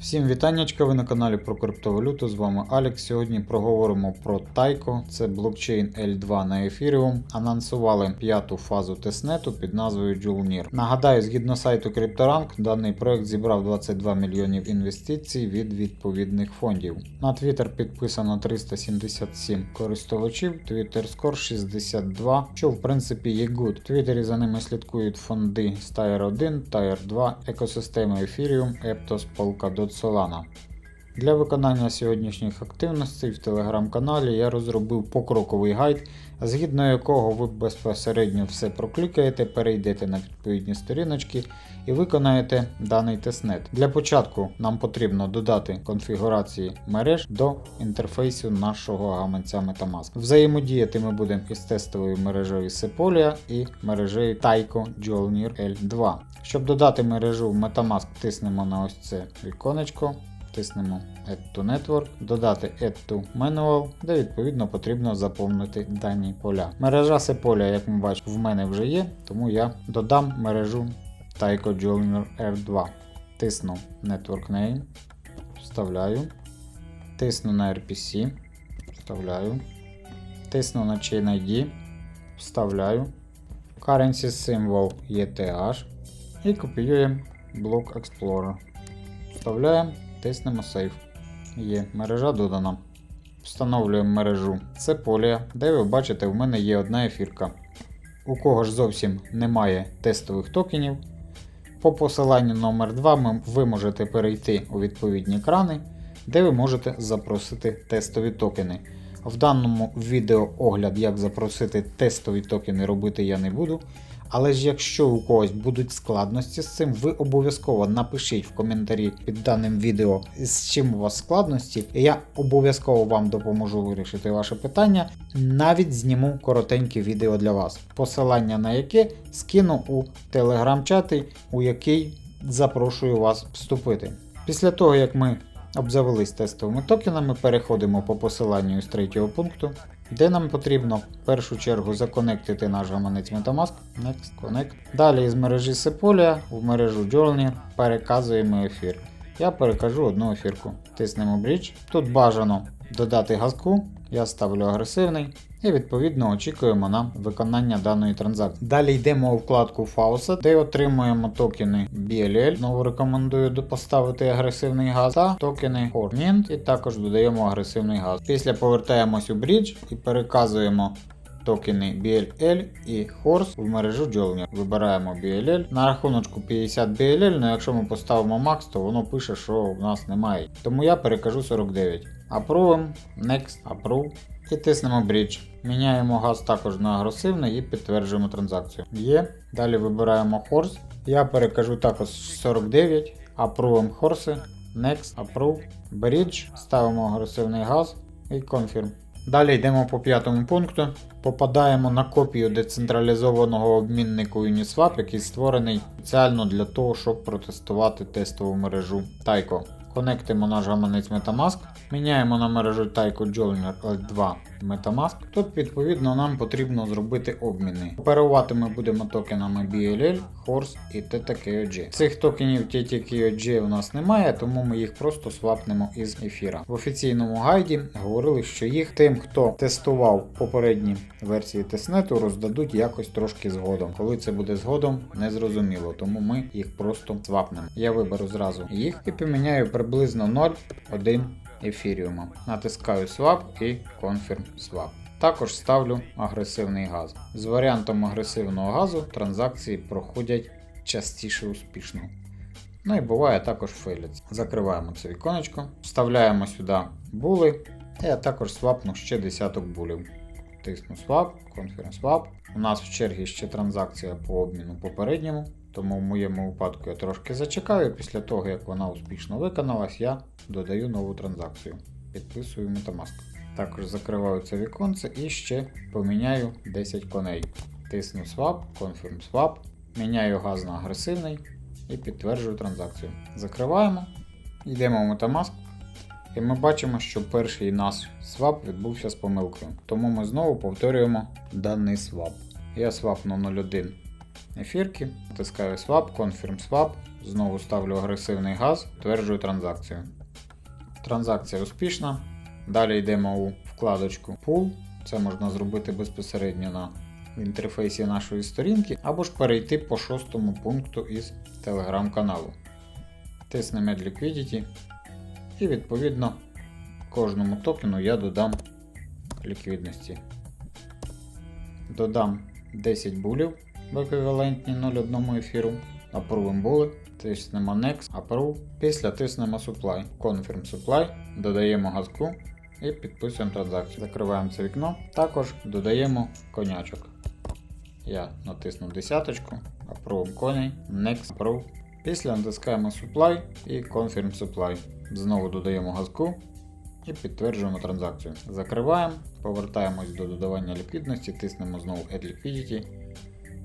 Всім вітаннячка, ви на каналі про криптовалюту. З вами Алекс. Сьогодні проговоримо про Taiko, це блокчейн L2 на Ethereum. Анонсували п'яту фазу тестнету під назвою Joulnir. Нагадаю, згідно сайту CryptoRank, даний проект зібрав 22 мільйонів інвестицій від відповідних фондів. На Twitter підписано 377 користувачів, Twitter Score 62, що в принципі є good. В Твіттері за ними слідкують фонди Stire 1, Tire 2, екосистеми Ethereum, Eptos, Polkadot, Solana. Для виконання сьогоднішніх активностей в телеграм-каналі я розробив покроковий гайд, згідно якого ви безпосередньо все проклікаєте, перейдете на відповідні сторіночки і виконаєте даний тестнет. Для початку нам потрібно додати конфігурації мереж до інтерфейсу нашого гаманця Metamask. Взаємодіяти ми будемо із тестовою мережею Sepolia і мережею Taiko Joulnir L2. Щоб додати мережу в Metamask, тиснемо на ось це віконечко. Тиснемо Add to Network, додати Add to Manual, де відповідно потрібно заповнити дані поля. Мережа Sepolia, як ми бачимо, в мене вже є, тому я додам мережу Taiko Joulner R2. Тисну Network Name, вставляю, тисну на RPC, вставляю, тисну на Chain ID, вставляю, Currency Symbol ETH і копіюємо блок Explorer. Вставляємо. Тиснемо Save. Є мережа додана. Встановлюємо мережу. Це полія, де ви бачите, в мене є одна ефірка. У кого ж зовсім немає тестових токенів. По посиланню номер 2 ви можете перейти у відповідні крани, де ви можете запросити тестові токени. В даному відео огляд, як запросити тестові токени робити я не буду. Але ж якщо у когось будуть складності з цим, ви обов'язково напишіть в коментарі під даним відео, з чим у вас складності, і я обов'язково вам допоможу вирішити ваше питання. Навіть зніму коротеньке відео для вас, посилання на яке скину у телеграм-чати, у який запрошую вас вступити. Після того, як ми обзавелись тестовими токенами, переходимо по посиланню з третього пункту, де нам потрібно в першу чергу законектити наш гаманець Metamask. Next, Connect. Далі із мережі Sepolia в мережу Journey переказуємо ефір. Я перекажу одну ефірку. Тиснемо Bridge. Тут бажано додати газку. Я ставлю агресивний. І відповідно очікуємо на виконання даної транзакції. Далі йдемо у вкладку Faucet, де отримуємо токени BLL. Знову рекомендую поставити агресивний газ та токени Hornint і також додаємо агресивний газ. Після повертаємось у Bridge і переказуємо токени BLL і Horse в мережу Journey. Вибираємо BLL. На рахуночку 50 BLL, але якщо ми поставимо Max, то воно пише, що в нас немає. Тому я перекажу 49. Approve, Next, Approve. І тиснемо Bridge. Міняємо газ також на агресивний і підтверджуємо транзакцію. Є. Далі вибираємо Horse. Я перекажу також 49. Approve Horse. Next, Approve. Bridge. Ставимо агресивний газ і Confirm. Далі йдемо по п'ятому пункту. Попадаємо на копію децентралізованого обміннику Uniswap, який створений спеціально для того, щоб протестувати тестову мережу Taiko. Конектимо наш гаманець Metamask, міняємо на мережу Taiko Joiner L2 Metamask. Тут, відповідно, нам потрібно зробити обміни. Оперувати ми будемо токенами BLL, Horse і TTKOG. Цих токенів TTKOG у нас немає, тому ми їх просто свапнемо із ефіра. В офіційному гайді говорили, що їх тим, хто тестував попередні версії тестнету, роздадуть якось трошки згодом. Коли це буде згодом, не зрозуміло, тому ми їх просто свапнемо. Я виберу зразу їх і поміняю приблизно 0,1 ефіріума. Натискаю Swap і Confirm Swap. Також ставлю агресивний газ. З варіантом агресивного газу транзакції проходять частіше успішно. Ну і буває також фейлять. Закриваємо це віконечко, вставляємо сюди були. І я також свапну ще десяток булів. Тисну Swap, Confirm Swap. У нас в черзі ще транзакція по обміну попередньому. Тому в моєму випадку я трошки зачекаю. Після того, як вона успішно виконалась, я додаю нову транзакцію. Підписую Metamask. Також закриваю це віконце і ще поміняю 10 коней. Тисну Swap, Confirm Swap, міняю газ на агресивний і підтверджую транзакцію. Закриваємо, йдемо в Metamask. І ми бачимо, що перший наш свап відбувся з помилкою. Тому ми знову повторюємо даний свап. Я свапну 01 ефірки, натискаю Swap, Confirm Swap, Знову ставлю агресивний газ, тверджую транзакцію. Транзакція успішна. Далі йдемо у вкладочку Pool. Це можна зробити безпосередньо на інтерфейсі нашої сторінки, або ж перейти по шостому пункту із телеграм-каналу. Тиснемо Add Liquidity. І відповідно кожному токену я додам ліквідності. Додам 10 булів в еквівалентні 0,1 ефіру. Апрувим були. Тиснемо Next, Approve. Після тиснемо Supply. Confirm Supply. Додаємо газку і підписуємо транзакцію. Закриваємо це вікно. Також додаємо конячок. Я натисну десяточку, Approve коней, Next, Approve. Після натискаємо Supply і Confirm Supply. Знову додаємо газку і підтверджуємо транзакцію. Закриваємо, повертаємось до додавання ліквідності, тиснемо знову Add Liquidity,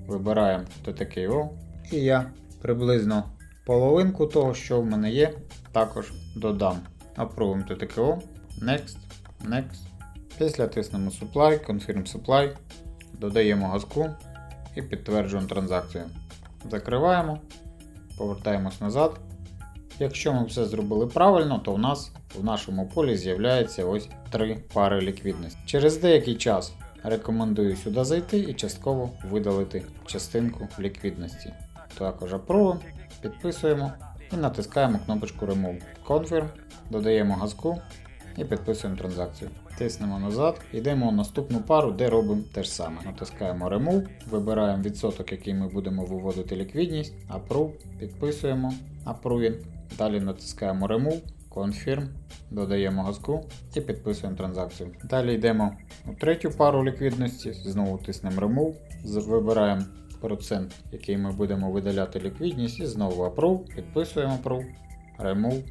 вибираємо TTKO і я приблизно половинку того, що в мене є, також додам. Approve TTKO, Next, Next. Після тиснемо Supply, Confirm Supply, додаємо газку і підтверджуємо транзакцію. Закриваємо, повертаємось назад. Якщо ми все зробили правильно, то у нас в нашому полі з'являється ось три пари ліквідності. Через деякий час рекомендую сюди зайти і частково видалити частинку ліквідності. Також апрувимо, підписуємо і натискаємо кнопочку Remove. Confirm, додаємо газку і підписуємо транзакцію. Тиснемо назад, йдемо в наступну пару, де робимо те ж саме. Натискаємо Remove, вибираємо відсоток, який ми будемо виводити ліквідність, Approve, підписуємо, Approving. Далі натискаємо Remove, Confirm, додаємо газку і підписуємо транзакцію. Далі йдемо у третю пару ліквідності, знову тиснемо Remove, вибираємо процент, який ми будемо видаляти ліквідність, і знову Approve, підписуємо Approve, Remove,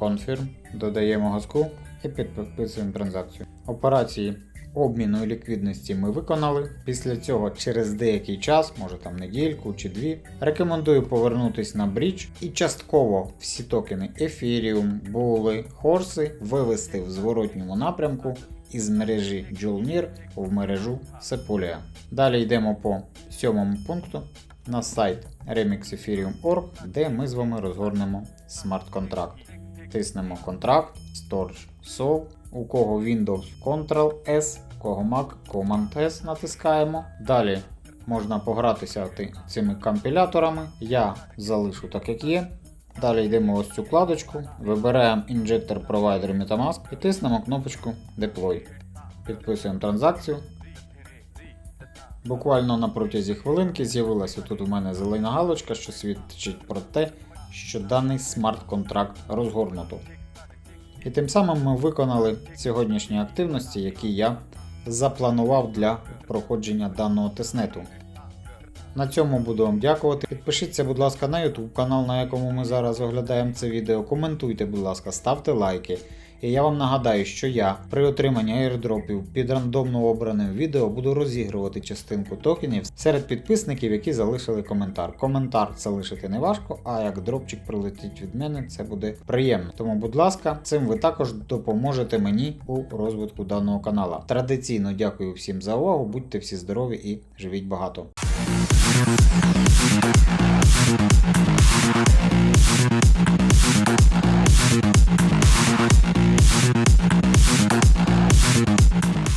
Confirm, додаємо газку і підписуємо транзакцію. Операції обміну ліквідності ми виконали. Після цього через деякий час, може там недільку чи дві, рекомендую повернутися на брідж і частково всі токени Ethereum, були, хорси вивести в зворотньому напрямку із мережі Jolnir в мережу Sepolia. Далі йдемо по сьомому пункту на сайт remixethereum.org, де ми з вами розгорнемо смарт-контракт. Тиснемо контракт, Storage Solve, у кого Windows Ctrl S, у кого Mac Command S натискаємо. Далі можна погратися цими компіляторами. Я залишу так, як є. Далі йдемо ось цю вкладочку, вибираємо Injector Provider Metamask і тиснемо кнопочку Deploy. Підписуємо транзакцію. Буквально на протязі хвилинки з'явилася тут у мене зелена галочка, що свідчить про те, що даний смарт-контракт розгорнуто. І тим самим ми виконали сьогоднішні активності, які я запланував для проходження даного тестнету. На цьому буду вам дякувати. Підпишіться, будь ласка, на YouTube канал, на якому ми зараз оглядаємо це відео. Коментуйте, будь ласка, ставте лайки. І я вам нагадаю, що я при отриманні airdropів під рандомно обраним відео буду розігрувати частинку токенів серед підписників, які залишили коментар. Коментар залишити не важко, а як дропчик прилетить від мене, це буде приємно. Тому, будь ласка, цим ви також допоможете мені у розвитку даного канала. Традиційно дякую всім за увагу, будьте всі здорові і живіть багато. ありがとう。